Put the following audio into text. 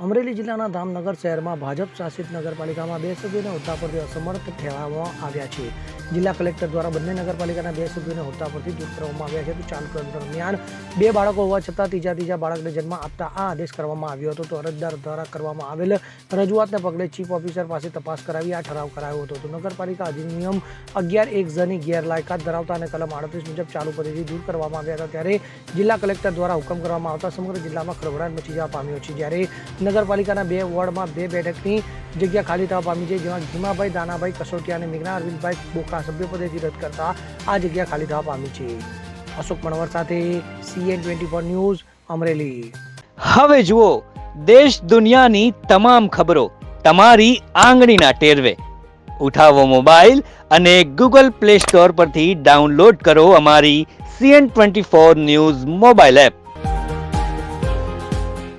અમરેલી જિલ્લાના ધામનગર શહેરમાં ભાજપ શાસિત નગરપાલિકામાં બે સભ્યોને હોદ્દા પરથી અસમર્થ ઠેરવવામાં આવ્યા છે. જિલ્લા કલેક્ટર દ્વારા બંને નગરપાલિકાના બે સભ્યોને હોદ્દા પરથી દૂર કરવામાં આવ્યા છે. તો ચાલુ દરમિયાન બે બાળકો હોવા છતાં ત્રીજા ત્રીજા બાળકને જન્મ આપતા આ આદેશ કરવામાં આવ્યો હતો. તો અરજદાર દ્વારા કરવામાં આવેલ રજૂઆતને પગલે ચીફ ઓફિસર પાસે તપાસ કરાવી આ ઠરાવ કરાયો હતો. તો નગરપાલિકા અધિનિયમ અગિયાર એક ઝની ગેરલાયકાત ધરાવતા અને કલમ આડત્રીસ મુજબ ચાલુ પદ્ધતિ દૂર કરવામાં આવ્યા હતા. ત્યારે જિલ્લા કલેક્ટર દ્વારા હુકમ કરવામાં આવતા સમગ્ર જિલ્લામાં ખળભળાટ મચી જવા પામ્યો છે. જ્યારે નગરપાલિકાના બે વોર્ડમાં બે બેઠકની જગ્યા ખાલી થવા પામી છે, જેમાં ભીમાભાઈ દાનાભાઈ કસોટિયા અને મેઘના અરવિંદભાઈ બોકા સભ્યપદેથી રદ કરતા આ જગ્યા ખાલી થવા પામી છે. અશોક મણવર સાથે CN twenty four news Amreli. હવે જુઓ, દેશ દુનિયાની તમામ ખબરો તમારી આંગળીના ટેરવે. ઉઠાવો મોબાઈલ અને ગૂગલ પ્લે સ્ટોર પરથી ડાઉનલોડ કરો અમારી CN twenty four news mobile app